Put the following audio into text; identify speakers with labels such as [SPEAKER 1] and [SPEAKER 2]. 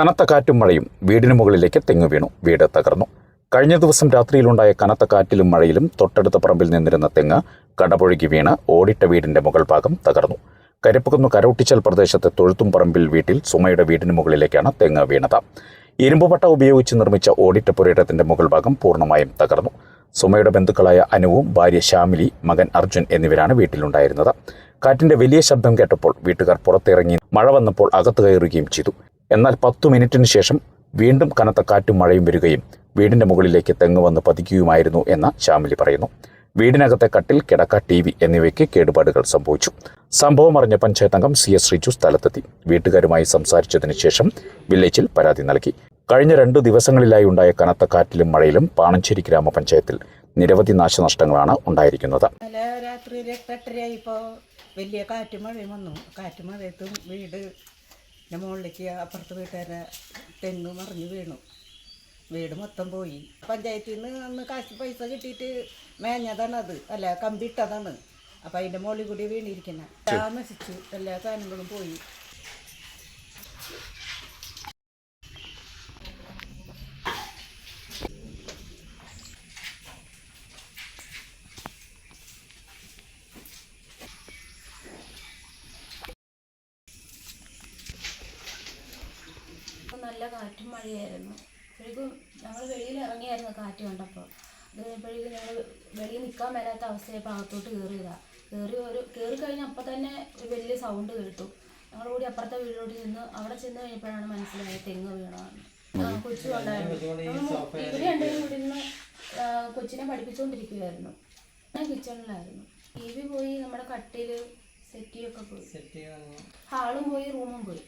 [SPEAKER 1] കനത്ത കാറ്റും മഴയും വീടിന് മുകളിലേക്ക് തെങ്ങ് വീണു. വീട് തകർന്നു. കഴിഞ്ഞ ദിവസം രാത്രിയിലുണ്ടായ കനത്ത കാറ്റിലും മഴയിലും തൊട്ടടുത്ത പറമ്പിൽ നിന്നിരുന്ന തെങ്ങ് കടപുഴകി വീണ് ഓടിട്ട വീടിന്റെ മുകൾ ഭാഗം തകർന്നു. കരിപ്പുകുന്ന് കരോട്ടിച്ചൽ പ്രദേശത്തെ തൊഴുത്തും പറമ്പിൽ വീട്ടിൽ സുമയുടെ വീടിന് മുകളിലേക്കാണ് തെങ്ങ് വീണത്. ഇരുമ്പുപട്ട ഉപയോഗിച്ച് നിർമ്മിച്ച ഓടിട്ട പുരയിടത്തിന്റെ മുകൾ ഭാഗം പൂർണമായും തകർന്നു. സുമയുടെ ബന്ധുക്കളായ അനുവും ഭാര്യ ശ്യാമിലി മകൻ അർജുൻ എന്നിവരാണ് വീട്ടിലുണ്ടായിരുന്നത്. കാറ്റിന്റെ വലിയ ശബ്ദം കേട്ടപ്പോൾ വീട്ടുകാർ പുറത്തിറങ്ങി മഴ വന്നപ്പോൾ അകത്തു കയറുകയും ചെയ്തു. എന്നാൽ പത്തു മിനിറ്റിന് ശേഷം വീണ്ടും കനത്ത കാറ്റും മഴയും വരികയും വീടിന്റെ മുകളിലേക്ക് തെങ്ങ് വന്ന് പതിക്കുകയുമായിരുന്നു എന്ന് ശ്യാമിലി പറയുന്നു. വീടിനകത്തെ കട്ടിൽ കിടക്ക ടി വി എന്നിവയ്ക്ക് കേടുപാടുകൾ സംഭവിച്ചു. സംഭവം അറിഞ്ഞ പഞ്ചായത്ത് അംഗം സി എസ് റിജു സ്ഥലത്തെത്തി. വീട്ടുകാരുമായി സംസാരിച്ചതിന് ശേഷം വില്ലേജിൽ പരാതി നൽകി. കഴിഞ്ഞ രണ്ടു ദിവസങ്ങളിലായി ഉണ്ടായ കനത്ത കാറ്റിലും മഴയിലും പാണഞ്ചേരി ഗ്രാമപഞ്ചായത്തിൽ നിരവധി നാശനഷ്ടങ്ങളാണ് ഉണ്ടായിരിക്കുന്നത്.
[SPEAKER 2] രാത്രി വലിയ കാറ്റും മഴയും വന്നു. കാറ്റും മഴയത്തും വീട് മുകളിലേക്ക് അപ്പുറത്ത് വീട്ടുകാരെ തെങ്ങ് മറിഞ്ഞ് വീണു. വീട് മൊത്തം പോയി. പഞ്ചായത്തിൽ നിന്ന് അന്ന് കാശ് പൈസ കിട്ടിയിട്ട് മേഞ്ഞതാണ് അത്. അല്ല കമ്പിട്ടതാണ് അപ്പം അതിന്റെ മുകളിൽ കൂടി വീണിരിക്കുന്നത് താമസിച്ചു എല്ലാ സാധനങ്ങളും പോയി.
[SPEAKER 3] നല്ല കാറ്റും മഴയായിരുന്നു. അപ്പോഴേക്കും ഞങ്ങൾ വെളിയിൽ ഇറങ്ങിയായിരുന്നു കാറ്റ് കണ്ടപ്പോൾ. അത് കഴിഞ്ഞപ്പോഴേക്കും ഞങ്ങൾ വെളിയിൽ നിൽക്കാൻ മേലാത്ത അവസ്ഥയപ്പോൾ അകത്തോട്ട് കയറിയതാണ് കയറി ഒരു കയറി കഴിഞ്ഞ അപ്പം തന്നെ ഒരു വലിയ സൗണ്ട് കേട്ടു. ഞങ്ങൾ കൂടി അപ്പുറത്തെ വീട്ടിലോട്ട് ചെന്ന് അവിടെ ചെന്ന് കഴിഞ്ഞപ്പോഴാണ് മനസ്സിലായത് തെങ്ങ് വീണതാണ് കൊച്ചു ഉണ്ടായിരുന്നു. ഇവർ രണ്ടുപേരും കൂടി ഇരുന്ന് കൊച്ചിനെ പഠിപ്പിച്ചുകൊണ്ടിരിക്കുകയായിരുന്നു ഞാൻ കിച്ചണിലായിരുന്നു. ടി വി പോയി നമ്മുടെ കട്ടിൽ സെറ്റിയൊക്കെ പോയി. ഹാളും പോയി റൂമും പോയി.